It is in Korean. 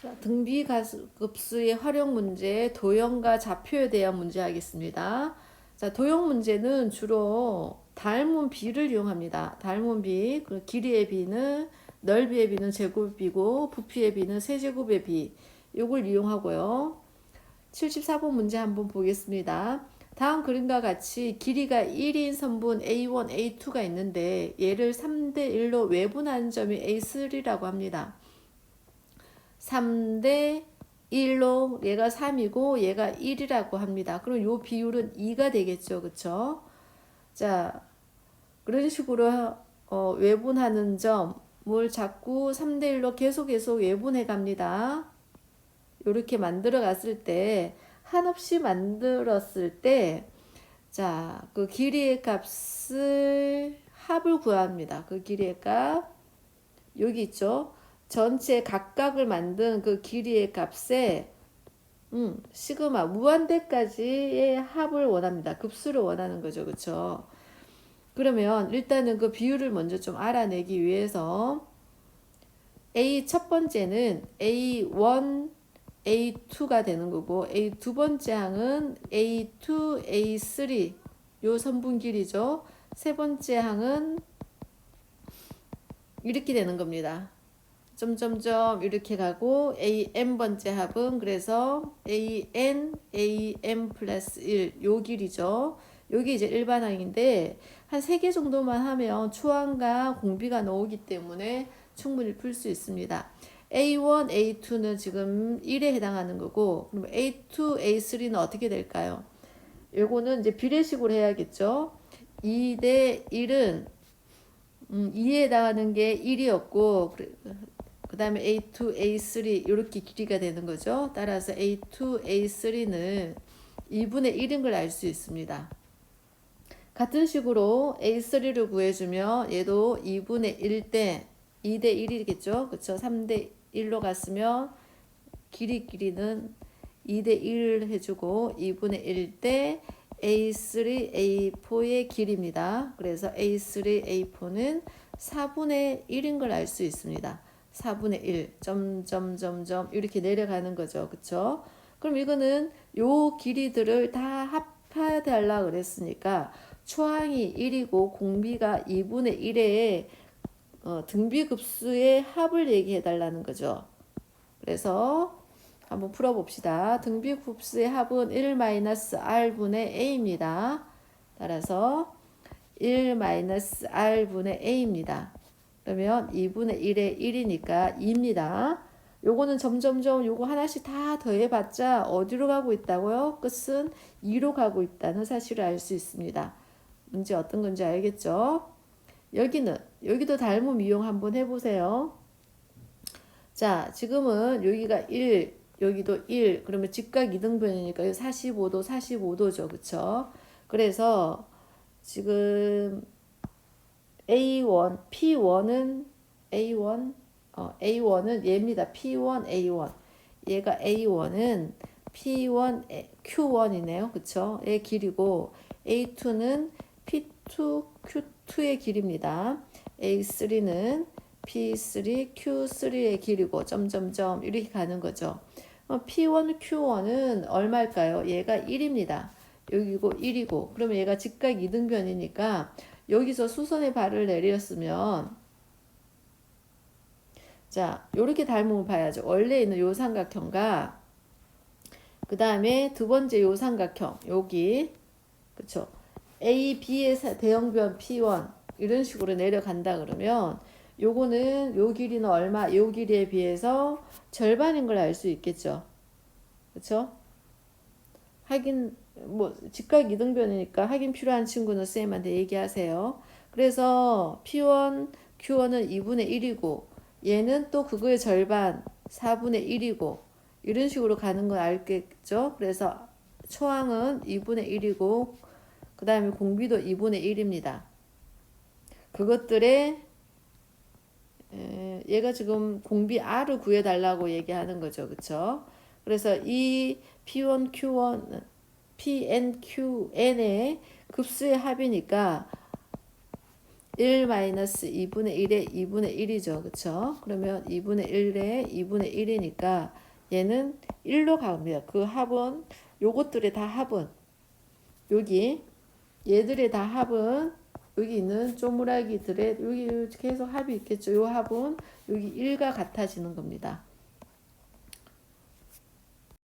자, 등비 가급수의 활용 문제, 도형과 좌표에 대한 문제 하겠습니다. 자, 도형 문제는 주로 닮은 비를 이용합니다. 닮은 비, 그 길이의 비는 넓이의 비는 제곱이고 부피의 비는 세제곱의 비. 이걸 이용하고요. 74번 문제 한번 보겠습니다. 다음 그림과 같이 길이가 1인 선분 A1, A2가 있는데 얘를 3대 1로 외분하는 점이 A3라고 합니다. 3대 1로 얘가 3이고 얘가 1이라고 합니다. 그럼 요 비율은 2가 되겠죠. 그쵸? 자, 그런 식으로 어, 외분하는 점을 자꾸 3대 1로 계속 계속 외분해 갑니다. 이렇게 만들어 갔을 때 한없이 만들었을 때 자, 그 길이의 값을 합을 구합니다. 그 길이의 값 여기 있죠. 전체 각각을 만든 그 길이의 값에 음, 시그마 무한대까지의 합을 원합니다. 급수를 원하는 거죠. 그렇죠? 그러면 일단은 그 비율을 먼저 좀 알아내기 위해서 A 첫 번째는 A1, A2가 되는 거고 A 두 번째 항은 A2, A3 요 선분 길이죠. 세 번째 항은 이렇게 되는 겁니다. 점점점 이렇게 가고 a n 번째 합은 그래서 a n a n 플러스 1 요 길이죠. 여기 이제 일반항인데 한 세 개 정도만 하면 초항과 공비가 나오기 때문에 충분히 풀 수 있습니다. A1, A2는 지금 1에 해당하는 거고 그럼 A2, A3는 어떻게 될까요? 요거는 이제 비례식으로 해야겠죠. 2대 1은 음, 2에 해당하는 게 1이었고 그 다음에 A2, A3 이렇게 길이가 되는 거죠. 따라서 A2, A3는 2분의 1인 걸 알 수 있습니다. 같은 식으로 A3를 구해주면 얘도 2분의 1대 2대 1이겠죠. 그쵸? 3대 1로 갔으면 길이 길이는 2대 1 해주고 2분의 1대 A3, A4의 길입니다. 그래서 A3, A4는 4분의 1인 걸 알 수 있습니다. 4분의 1, 점, 점, 점, 점, 이렇게 내려가는 거죠. 그쵸? 그럼 이거는 요 길이들을 다 합해달라 그랬으니까 초항이 1이고 공비가 2분의 1에 어, 등비급수의 합을 얘기해 달라는 거죠. 그래서 한번 풀어봅시다. 등비급수의 합은 1-r분의 a입니다. 따라서 1-r분의 a입니다. 그러면 2분의 1에 1이니까 2입니다. 요거는 점점점 요거 하나씩 다 더해봤자 어디로 가고 있다고요? 끝은 2로 가고 있다는 사실을 알 수 있습니다. 문제 어떤 건지 알겠죠? 여기는 여기도 닮음 이용 한번 해보세요. 자 지금은 여기가 1 여기도 1 그러면 직각 이등변이니까 45도 45도죠 그쵸 그래서 지금 A1, P1은 A1, 어, A1은 얘입니다. P1, A1. 얘가 A1은 P1, Q1이네요. 그쵸? 의 길이고 A2는 P2, Q2의 길입니다. A3는 P3, Q3의 길이고 점점점 이렇게 가는 거죠. 어, P1, Q1은 얼마일까요? 얘가 1입니다. 여기고 1이고 그러면 얘가 직각 이등변이니까 여기서 수선의 발을 내렸으면 자 요렇게 닮음을 봐야죠. 원래 있는 요 삼각형과 그 다음에 두 번째 요 삼각형 여기 그쵸 A, B의 대형 변 P1 이런 식으로 내려간다 그러면 요거는 요 길이는 얼마 요 길이에 비해서 절반인 걸 알 수 있겠죠. 그쵸? 하긴 뭐 직각 이등변이니까 확인 필요한 친구는 쌤한테 얘기하세요. 그래서 P1, Q1은 2분의 1이고 얘는 또 그거의 절반 4분의 1이고 이런 식으로 가는 걸 알겠죠? 그래서 초항은 2분의 1이고 그 다음에 공비도 2분의 1입니다. 그것들의 얘가 지금 공비 R을 구해달라고 얘기하는 거죠. 그쵸? 그래서 이 P1, Q1 PNQN의 급수의 합이니까 1 마이너스 2분의 1에 2분의 1이죠. 그쵸? 그러면 2분의 1에 2분의 1이니까 얘는 1로 갑니다. 그 합은 요것들의 다 합은 여기 얘들의 다 합은 여기 있는 쪼무라기들의 여기 계속 합이 있겠죠. 요 합은 여기 1과 같아지는 겁니다.